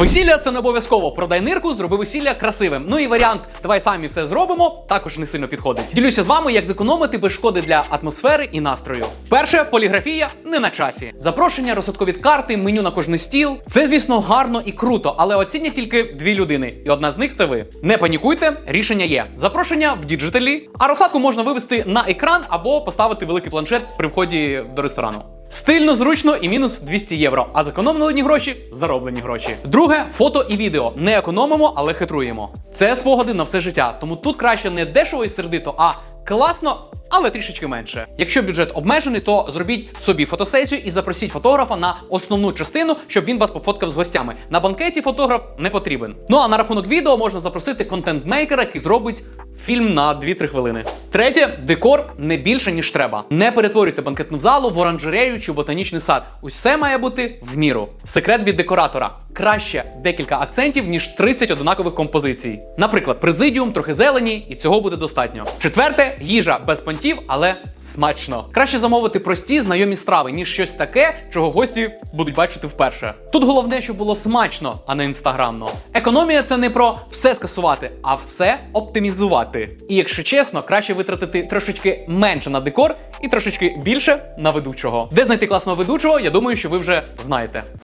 Весілля це не обов'язково. Продай нирку, зроби весілля красивим. Ну і варіант, давай самі все зробимо, також не сильно підходить. Ділюся з вами, як зекономити без шкоди для атмосфери і настрою. Перше, поліграфія не на часі. Запрошення, розсадкові карти, меню на кожний стіл. Це, звісно, гарно і круто, але оцінять тільки дві людини, і одна з них це ви. Не панікуйте, рішення є. Запрошення в діджиталі, а розсадку можна вивести на екран або поставити великий планшет при вході до ресторану. Стильно, зручно і мінус 200 євро. А зекономлені гроші зароблені гроші. Друге фото і відео. Не економимо, але хитруємо. Це спогади на все життя. Тому тут краще не дешево і сердито, а класно. Але трішечки менше. Якщо бюджет обмежений, то зробіть собі фотосесію і запросіть фотографа на основну частину, щоб він вас пофоткав з гостями. На банкеті фотограф не потрібен. Ну а на рахунок відео можна запросити контент-мейкера, який зробить фільм на 2-3 хвилини. Третє декор не більше ніж треба. Не перетворюйте банкетну залу в оранжерею чи ботанічний сад. Усе має бути в міру. Секрет від декоратора: краще декілька акцентів ніж 30 однакових композицій. Наприклад, президіум, трохи зелені, і цього буде достатньо. Четверте їжа без понтів, але смачно. Краще замовити прості знайомі страви, ніж щось таке, чого гості будуть бачити вперше. Тут головне, щоб було смачно, а не інстаграмно. Економія це не про все скасувати, а все оптимізувати. І якщо чесно, краще витратити трошечки менше на декор і трошечки більше на ведучого. Де знайти класного ведучого, я думаю, що ви вже знаєте.